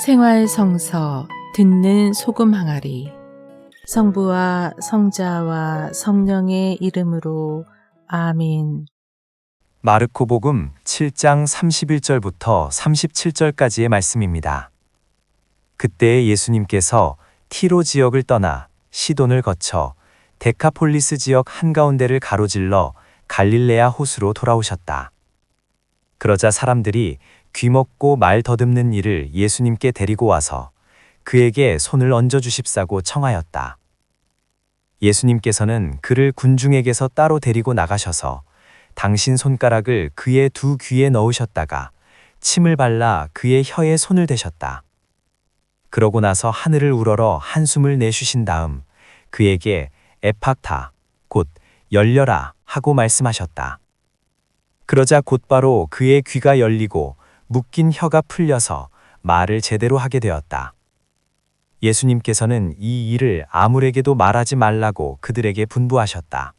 생활 성서 듣는 소금 항아리 성부와 성자와 성령의 이름으로 아멘. 마르코복음 7장 31절부터 37절까지의 말씀입니다. 그때 예수님께서 티로 지역을 떠나 시돈을 거쳐 데카폴리스 지역 한가운데를 가로질러 갈릴레아 호수로 돌아오셨다. 그러자 사람들이 귀먹고 말 더듬는 이를 예수님께 데리고 와서 그에게 손을 얹어 주십사고 청하였다. 예수님께서는 그를 군중에게서 따로 데리고 나가셔서 당신 손가락을 그의 두 귀에 넣으셨다가 침을 발라 그의 혀에 손을 대셨다. 그러고 나서 하늘을 우러러 한숨을 내쉬신 다음 그에게 에팍타, 곧 열려라 하고 말씀하셨다. 그러자 곧바로 그의 귀가 열리고 묶인 혀가 풀려서 말을 제대로 하게 되었다. 예수님께서는 이 일을 아무에게도 말하지 말라고 그들에게 분부하셨다.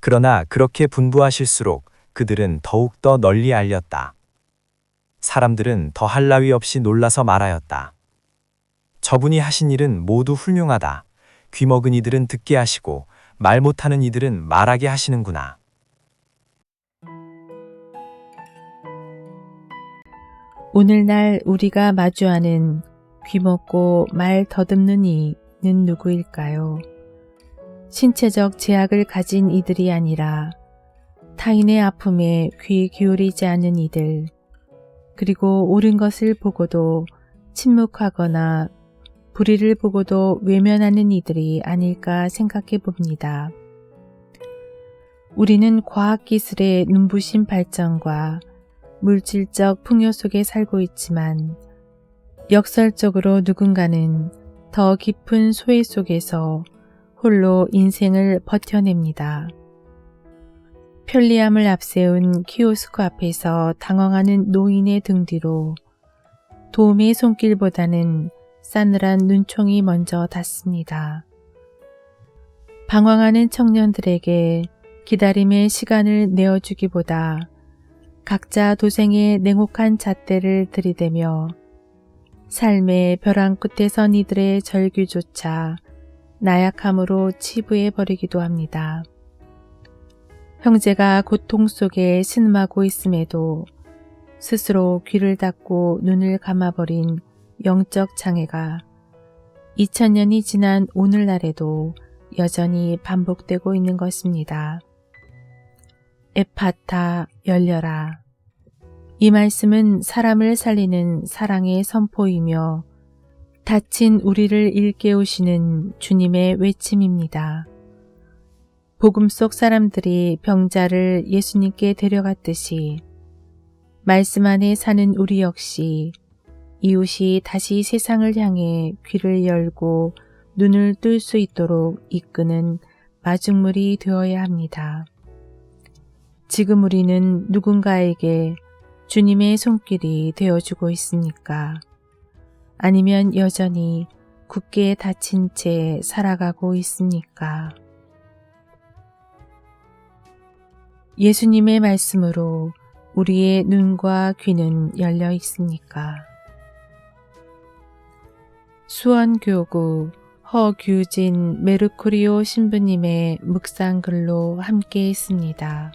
그러나 그렇게 분부하실수록 그들은 더욱더 널리 알렸다. 사람들은 더할 나위 없이 놀라서 말하였다. 저분이 하신 일은 모두 훌륭하다. 귀먹은 이들은 듣게 하시고 말 못하는 이들은 말하게 하시는구나. 오늘날 우리가 마주하는 귀먹고 말 더듬는 이는 누구일까요? 신체적 제약을 가진 이들이 아니라 타인의 아픔에 귀 기울이지 않는 이들, 그리고 옳은 것을 보고도 침묵하거나 불의를 보고도 외면하는 이들이 아닐까 생각해 봅니다. 우리는 과학기술의 눈부신 발전과 물질적 풍요 속에 살고 있지만 역설적으로 누군가는 더 깊은 소외 속에서 홀로 인생을 버텨냅니다. 편리함을 앞세운 키오스크 앞에서 당황하는 노인의 등 뒤로 도움의 손길보다는 싸늘한 눈총이 먼저 닿습니다. 방황하는 청년들에게 기다림의 시간을 내어주기보다 각자 도생의 냉혹한 잣대를 들이대며 삶의 벼랑 끝에 선 이들의 절규조차 나약함으로 치부해 버리기도 합니다. 형제가 고통 속에 신음하고 있음에도 스스로 귀를 닫고 눈을 감아버린 영적 장애가 2000년이 지난 오늘날에도 여전히 반복되고 있는 것입니다. 에파타 열려라. 이 말씀은 사람을 살리는 사랑의 선포이며 다친 우리를 일깨우시는 주님의 외침입니다. 복음 속 사람들이 병자를 예수님께 데려갔듯이 말씀 안에 사는 우리 역시 이웃이 다시 세상을 향해 귀를 열고 눈을 뜰 수 있도록 이끄는 마중물이 되어야 합니다. 지금 우리는 누군가에게 주님의 손길이 되어주고 있습니까? 아니면 여전히 굳게 닫힌 채 살아가고 있습니까? 예수님의 말씀으로 우리의 눈과 귀는 열려 있습니까? 수원교구 허규진 메르쿠리오 신부님의 묵상글로 함께 했습니다.